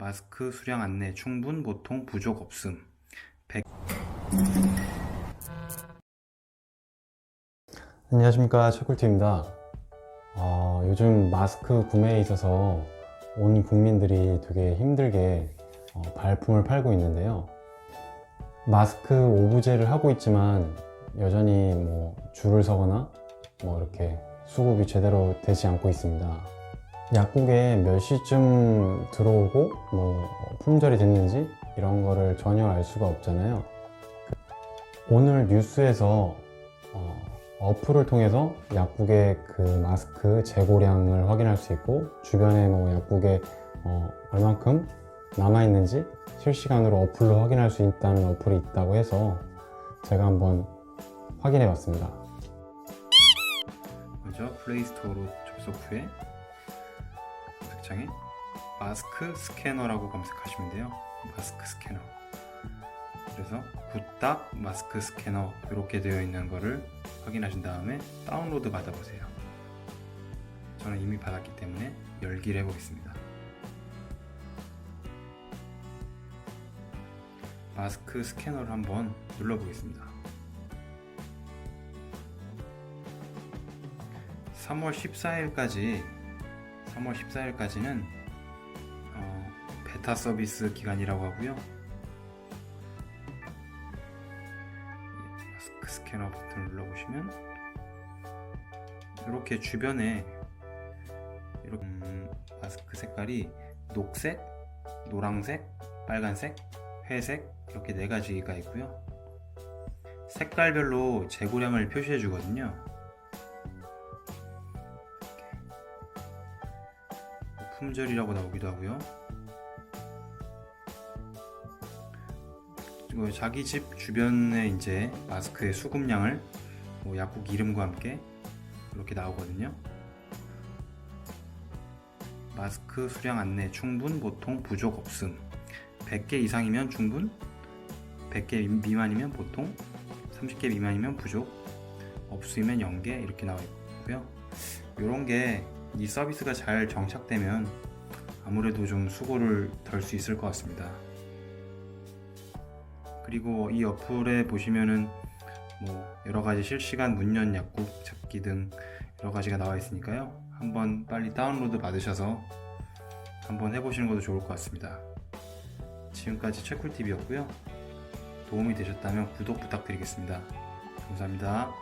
마스크 수량 안내 충분 보통 부족 없음. 안녕하십니까 최꿀팁입니다. 어, 요즘 마스크 구매에 있어서 온 국민들이 되게 힘들게 어, 발품을 팔고 있는데요. 마스크 오브제를 하고 있지만 여전히 뭐 줄을 서거나 뭐 이렇게 수급이 제대로 되지 않고 있습니다. 약국에 몇 시쯤 들어오고 뭐 품절이 됐는지 이런 거를 전혀 알 수가 없잖아요. 오늘 뉴스에서 어, 어플을 통해서 약국의 그 마스크 재고량을 확인할 수 있고 주변에 뭐 약국에 어, 얼만큼 남아 있는지 실시간으로 어플로 확인할 수 있다는 어플이 있다고 해서 제가 한번 확인해 봤습니다. 먼저 플레이스토어로 접속 후에 검색창에 마스크 스캐너라고 검색하시면 돼요. 마스크 스캐너. 그래서 굿딱 마스크 스캐너 이렇게 되어 있는 거를 확인하신 다음에 다운로드 받아보세요. 저는 이미 받았기 때문에 열기를 해보겠습니다. 마스크 스캐너를 한번 눌러보겠습니다. 3월 14일까지 3월 14일까지는 어, 베타 서비스 기간이라고 하고요. 이 마스크 스캐너 버튼을 눌러보시면 이렇게 주변에 이렇게 음, 마스크 색깔이 녹색, 노란색, 빨간색, 회색 이렇게 네 가지가 있고요. 색깔별로 재고량을 표시해 주거든요. 품절이라고 나오기도 하고요. 그리고 자기 집 주변에 이제 마스크의 수급량을 뭐 약국 이름과 함께 이렇게 나오거든요. 마스크 수량 안내 충분 보통 부족 없음 100개 이상이면 충분 100개 미만이면 보통 30개 미만이면 부족 없으면 0개 이렇게 나와 있고요. 이런 게 이 서비스가 잘 정착되면 아무래도 좀 수고를 덜 수 있을 것 같습니다. 그리고 이 어플에 보시면은 뭐 여러 가지 실시간 문연 약국 찾기 등 여러 가지가 나와 있으니까요. 한번 빨리 다운로드 받으셔서 한번 해보시는 것도 좋을 것 같습니다. 지금까지 채쿨TV였고요. 도움이 되셨다면 구독 부탁드리겠습니다. 감사합니다.